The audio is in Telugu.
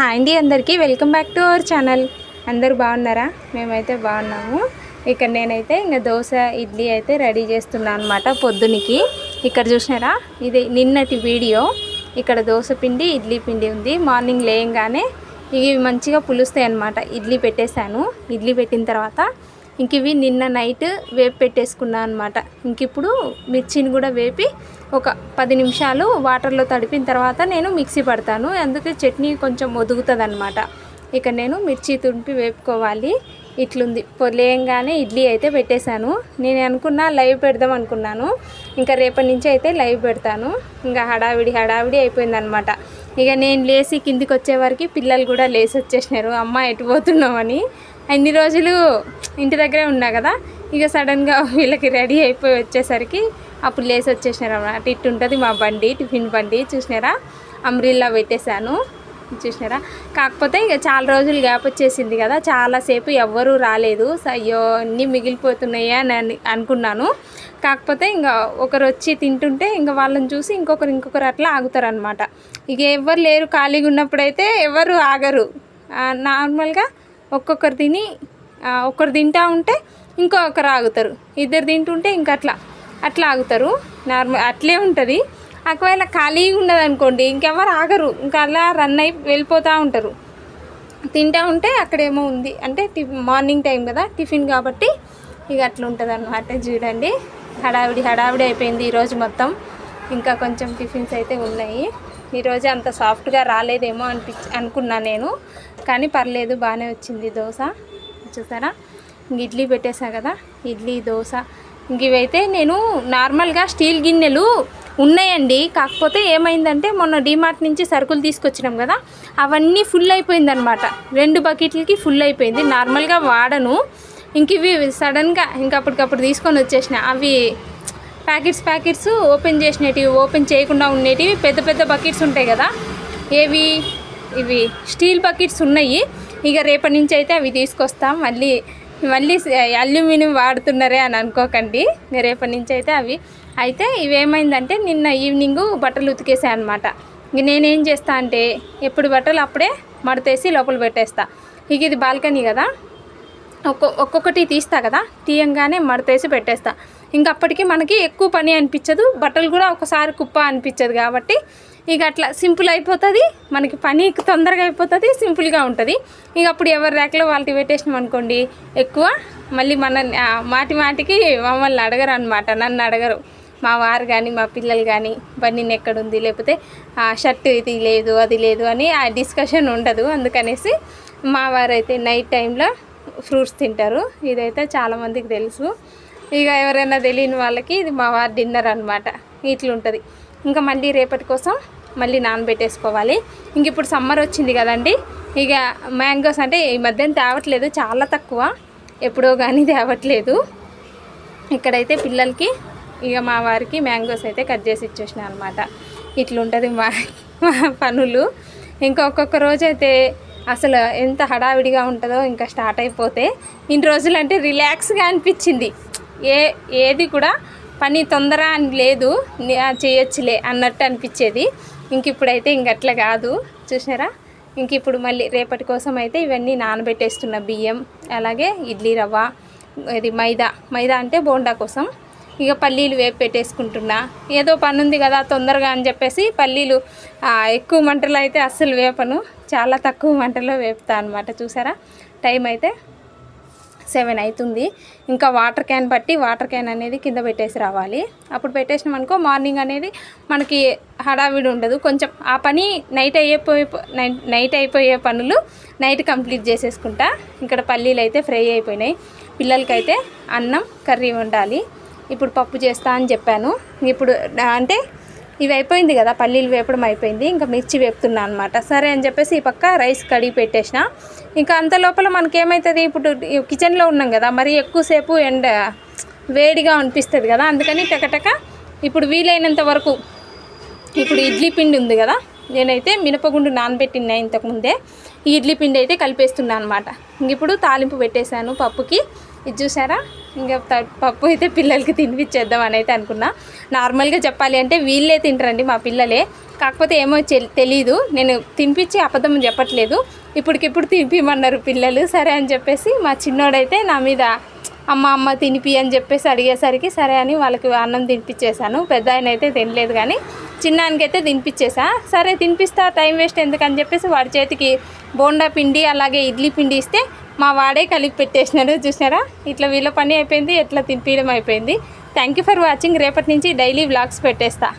హాయ్ అండి అందరికీ. Welcome back to our channel. అందరూ బాగున్నారా? మేమైతే బాగున్నాము. ఇక్కడ నేనైతే ఇంకా దోశ ఇడ్లీ అయితే రెడీ చేస్తున్నాను అనమాట పొద్దునికి ఇక్కడ చూసినారా? ఇది నిన్నటి వీడియో. ఇక్కడ దోశ పిండి ఇడ్లీ పిండి ఉంది. మార్నింగ్ లేయంగానే ఇవి మంచిగా పులుస్తాయి అనమాట ఇడ్లీ పెట్టేశాను. ఇడ్లీ పెట్టిన తర్వాత ఇంక ఇవి నిన్న నైట్ వేపి పెట్టేసుకున్నాను అనమాట ఇంక ఇప్పుడు మిర్చిని కూడా వేపి ఒక పది నిమిషాలు వాటర్లో తడిపిన తర్వాత నేను మిక్సీ పడతాను. అందుకే చట్నీ కొంచెం ఒదుగుతుంది అనమాట ఇక నేను మిర్చి తుంపి వేపుకోవాలి. ఇట్లుంది. పొలేయంగానే ఇడ్లీ అయితే పెట్టేశాను. నేను అనుకున్నా లైవ్ పెడదాం అనుకున్నాను. ఇంకా రేపటి నుంచి అయితే లైవ్ పెడతాను. ఇంకా హడావిడి హడావిడి అయిపోయిందనమాట ఇక నేను లేచి కిందికి వచ్చేవరకు పిల్లలు కూడా లేచి వచ్చేసినారు అమ్మ ఎటు పోతున్నామని. అన్ని రోజులు ఇంటి దగ్గరే ఉన్నా కదా ఇక సడన్గా వీళ్ళకి రెడీ అయిపోయి వచ్చేసరికి అప్పుడు లేచి వచ్చేసినారు అన్నమాట. ఇటు ఉంటుంది మా బండి టిఫిన్ బండి చూసినారా? అమ్రిల్లా పెట్టేశాను చూసినారా? కాకపోతే ఇక చాలా రోజులు గ్యాప్ వచ్చేసింది కదా చాలాసేపు ఎవ్వరూ రాలేదు. అయ్యో అన్నీ మిగిలిపోతున్నాయి అని అని అనుకున్నాను. కాకపోతే ఇంకా ఒకరు వచ్చి తింటుంటే ఇంకా వాళ్ళని చూసి ఇంకొకరు ఇంకొకరు అట్లా ఆగుతారనమాట ఇక ఎవరు లేరు ఖాళీగా ఉన్నప్పుడైతే ఎవరు ఆగరు. నార్మల్గా ఒక్కొక్కరు తిని ఒకరు ఒక్కరు తింటా ఉంటే ఇంకొకరు ఆగుతారు. ఇద్దరు తింటుంటే ఇంకా అట్లా అట్లా ఆగుతారు. నార్మల్ అట్లే ఉంటుంది. ఒకవేళ ఖాళీగా ఉన్నది అనుకోండి ఇంకెవరు ఆగరు. ఇంకా అలా రన్ అయి వెళ్ళిపోతూ ఉంటారు. తింటా ఉంటే అక్కడేమో ఉంది. అంటే మార్నింగ్ టైం కదా టిఫిన్ కాబట్టి ఇక అట్లా ఉంటుంది అనమాట చూడండి. హడావిడి హడావిడి అయిపోయింది ఈరోజు మొత్తం. ఇంకా కొంచెం టిఫిన్స్ అయితే ఉన్నాయి. ఈరోజు అంత సాఫ్ట్గా రాలేదేమో అనిపించి అనుకున్నా నేను. కానీ పర్లేదు బాగానే వచ్చింది దోశ. చూసారా? ఇంక ఇడ్లీ పెట్టేసా కదా? ఇడ్లీ దోశ. ఇంక ఇవైతే నేను నార్మల్గా స్టీల్ గిన్నెలు ఉన్నాయండి. కాకపోతే ఏమైందంటే మొన్న డీమార్ట్ నుంచి సరుకులు తీసుకొచ్చినాం కదా? అవన్నీ ఫుల్ అయిపోయిందనమాట. రెండు బకెట్లకి ఫుల్ అయిపోయింది. నార్మల్గా వాడను. ఇంక ఇవి సడన్గా ఇంక అప్పటికప్పుడు తీసుకొని వచ్చేసిన. అవి ప్యాకెట్స్ ప్యాకెట్స్ ఓపెన్ చేసినవి ఓపెన్ చేయకుండా ఉండేటివి పెద్ద పెద్ద బకెట్స్ ఉంటాయి కదా. ఏవి? ఇవి స్టీల్ బకెట్స్ ఉన్నాయి. ఇక రేపటి నుంచి అయితే అవి తీసుకొస్తాం. మళ్ళీ మళ్ళీ అల్యూమినియం వాడుతున్నారే అని అనుకోకండి. రేపటి నుంచి అయితే అవి. అయితే ఇవేమైందంటే నిన్న ఈవినింగ్ బట్టలు ఉతికేసాయి అనమాట ఇక నేనేం చేస్తా అంటే ఎప్పుడు బట్టలు అప్పుడే మడతేసి లోపల పెట్టేస్తా. ఇక ఇది బాల్కనీ కదా. ఒక్కొక్కటి తీస్తా కదా. తీయంగానే మడతేసి పెట్టేస్తా. ఇంకా అప్పటికి మనకి ఎక్కువ పని అనిపించదు. బట్టలు కూడా ఒకసారి కుప్ప అనిపించదు కాబట్టి ఇక అట్లా సింపుల్ అయిపోతుంది. మనకి పని తొందరగా అయిపోతుంది సింపుల్గా ఉంటుంది. ఇక అప్పుడు ఎవరి ర్యాక్లో వాళ్ళకి పెట్టేసినాం అనుకోండి ఎక్కువ మళ్ళీ మన మాటి మాటికి మమ్మల్ని అడగరు అనమాట నన్ను అడగరు. మా వారు కానీ మా పిల్లలు కానీ బన్నీని ఎక్కడుంది లేకపోతే ఆ షర్ట్ ఇది లేదు అది లేదు అని ఆ డిస్కషన్ ఉండదు. అందుకనేసి మా వారు అయితే నైట్ టైంలో ఫ్రూట్స్ తింటారు. ఇదైతే చాలామందికి తెలుసు. ఇక ఎవరైనా తెలియని వాళ్ళకి ఇది మా వారి డిన్నర్ అనమాట ఇట్లుంటుంది. ఇంకా మళ్ళీ రేపటి కోసం మళ్ళీ నానబెట్టేసుకోవాలి. ఇంక ఇప్పుడు సమ్మర్ వచ్చింది కదండి. ఇక మ్యాంగోస్ అంటే ఈ మధ్యన తేవట్లేదు చాలా తక్కువ. ఎప్పుడో కానీ తేవట్లేదు. ఇక్కడైతే పిల్లలకి ఇక మా వారికి మ్యాంగోస్ అయితే కట్ చేసి ఇచ్చేసిన అనమాట ఇట్లుంటుంది మా మా పనులు. ఇంకా ఒక్కొక్క రోజు అయితే అసలు ఎంత హడావిడిగా ఉంటుందో ఇంకా స్టార్ట్ అయిపోతే ఇన్ని రోజులు అంటే రిలాక్స్గా అనిపించింది. ఏ ఏది కూడా పని తొందర అని లేదు చేయొచ్చులే అన్నట్టు అనిపించేది. ఇంక ఇప్పుడైతే ఇంకట్లా కాదు. చూసారా ఇంక ఇప్పుడు మళ్ళీ రేపటి కోసం అయితే ఇవన్నీ నానబెట్టేస్తున్న బియ్యం అలాగే ఇడ్లీ రవ్వ ఇది మైదా. మైదా అంటే బోండా కోసం. ఇక పల్లీలు వేపు పెట్టేసుకుంటున్నా. ఏదో పని ఉంది కదా తొందరగా అని చెప్పేసి పల్లీలు ఎక్కువ మంటలు అయితే అస్సలు వేపను. చాలా తక్కువ మంటలో వేపుతా అనమాట చూసారా? టైం అయితే సెవెన్ అవుతుంది. ఇంకా వాటర్ క్యాన్ బట్టి వాటర్ క్యాన్ అనేది కింద పెట్టేసి రావాలి. అప్పుడు పెట్టేసినాం అనుకో మార్నింగ్ అనేది మనకి హడావిడి ఉండదు. కొంచెం ఆ పని నైట్ అయిపోయే నైట్ నైట్ అయిపోయే పనులు నైట్ కంప్లీట్ చేసేసుకుంటా. ఇక్కడ పల్లీలు అయితే ఫ్రై అయిపోయినాయి. పిల్లలకైతే అన్నం కర్రీ వండాలి. ఇప్పుడు పప్పు చేస్తా అని చెప్పాను. ఇప్పుడు అంటే ఇవి అయిపోయింది కదా పల్లీలు వేపడం అయిపోయింది ఇంకా మిర్చి వేపుతున్నా అనమాట సరే అని చెప్పేసి ఈ పక్క రైస్ కడిగి పెట్టేసిన. ఇంకా అంత లోపల మనకేమవుతుంది ఇప్పుడు కిచెన్లో ఉన్నాం కదా మరి ఎక్కువసేపు ఎండ వేడిగా అనిపిస్తుంది కదా అందుకని టకటక ఇప్పుడు వీలైనంత వరకు ఇప్పుడు ఇడ్లీ పిండి ఉంది కదా నేనైతే మినపగుండు నానబెట్టిన ఇంతకుముందే ఈ ఇడ్లీ పిండి అయితే కలిపేస్తున్నాను అనమాట ఇంక ఇప్పుడు తాలింపు పెట్టేశాను పప్పుకి. ఇది చూసారా? ఇంకా త- పప్పు అయితే పిల్లలకి తినిపించేద్దాం అని అయితే అనుకున్నా. నార్మల్గా చెప్పాలి అంటే వీళ్ళే తింటారండి మా పిల్లలే. కాకపోతే ఏమో తెలీదు. నేను తినిపించి అబద్ధం చెప్పట్లేదు. ఇప్పటికిప్పుడు తినిపిమన్నారు పిల్లలు. సరే అని చెప్పేసి మా చిన్నోడైతే నా మీద అమ్మ అమ్మ తినిపి అని చెప్పేసి అడిగేసరికి సరే అని వాళ్ళకి అన్నం తినిపించేశాను పెద్ద ఆయన అయితే తినలేదు కానీ చిన్నానికైతే తినిపించేసా సరే తినిపిస్తా టైం వేస్ట్ ఎందుకని చెప్పేసి వాడి చేతికి బోండా పిండి అలాగే ఇడ్లీ పిండి ఇస్తే మా వాడే కలిపి పెట్టేసినారు చూసినారా? ఇట్లా వీళ్ళ పని అయిపోయింది ఎట్లా తినిపించడం అయిపోయింది. థ్యాంక్ యూ ఫర్ వాచింగ్ రేపటి నుంచి డైలీ వ్లాగ్స్ పెట్టేస్తా.